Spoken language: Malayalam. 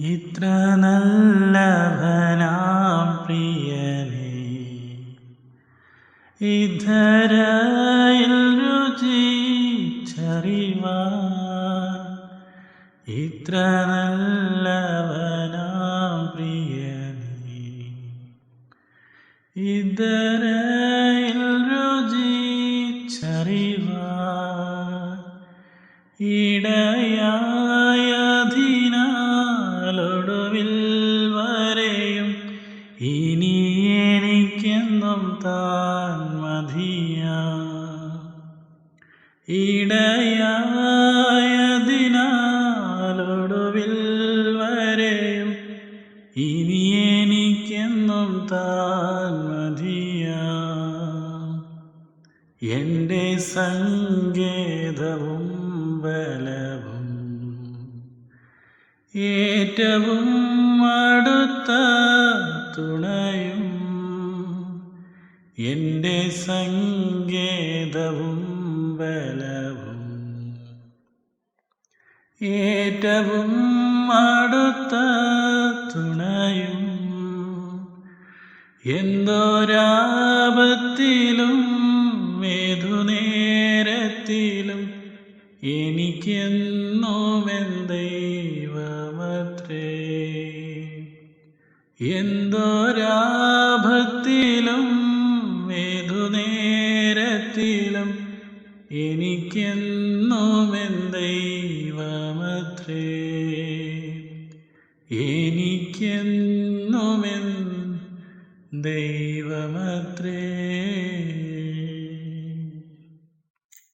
ഇത്ര നല്ലവനാം പ്രിയനേ. ഇതരയിൽ രുചിച്ചറിവാ ഇത്ര നല്ലവനാം പ്രിയനേ. ഇതരയിൽ രുചിച്ചറിവാ ഇടയായതിനാലൊടുവിൽ താൻ മതിയാ. ഇടയായതിനാലൊടുവിൽ വരെയും ഇനി എനിക്കെന്നും താൻ മതിയാ. എന്റെ സങ്കേതവും ബലവും ഏറ്റവും അടുത്ത തുണയും എന്റെ സങ്കേതവും ബലവും ഏറ്റവും അടുത്ത തുണയും എന്തോരാപത്തിലും മേധുനേരത്തിലും നേരത്തിലും എനിക്കെന്നും ദൈവമത്രേ. എന്തോരാപത്തിലും നേരത്തിലും എനിക്കെന്നും ദൈവമത്രേ. എനിക്കെന്നുമെൻ ദൈവമത്രേ.